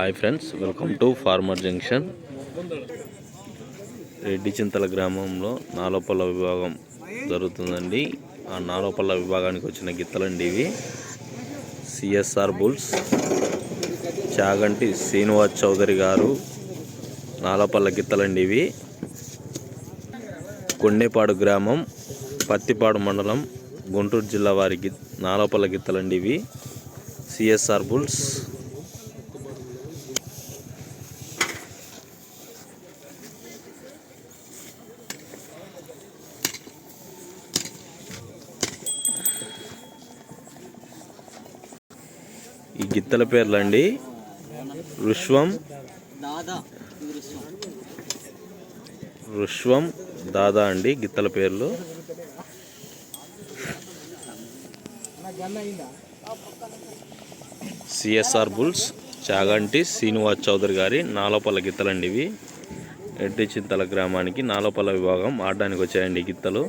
Hi friends welcome to farmer junction. Reddy Chintala గ్రామంలో నాలోపల్ల విభాగం జరుగుతుందండి. ఆ నాలోపల్ల విభాగానికి వచ్చిన గిత్తలండి ఇవి. CSR bulls. చాగంటి శ్రీనివాస్ చౌదరి గారు నాలోపల్ల గిత్తలండి ఇవి. కొండేపాడు గ్రామం పత్తిపాడు మండలం గుంటూరు జిల్లా వారి గి నాలోపల్ల గిత్తలండి ఇవి. CSR bulls. ఈ గిత్తల పేర్లండి. రుష్వం దాదా. టూరిస్ట్ రుష్వం దాదా అండి గిత్తల పేర్లు. సిఎస్ఆర్ బుల్స్ చాగంటి శ్రీనివాస్ చౌదరి గారి నాలోపల్ల గిత్తలండి ఇవి. రెడ్డి చింతల గ్రామానికి నాలోపల్ల విభాగం ఆడడానికి వచ్చాయండి ఈ గిత్తలు.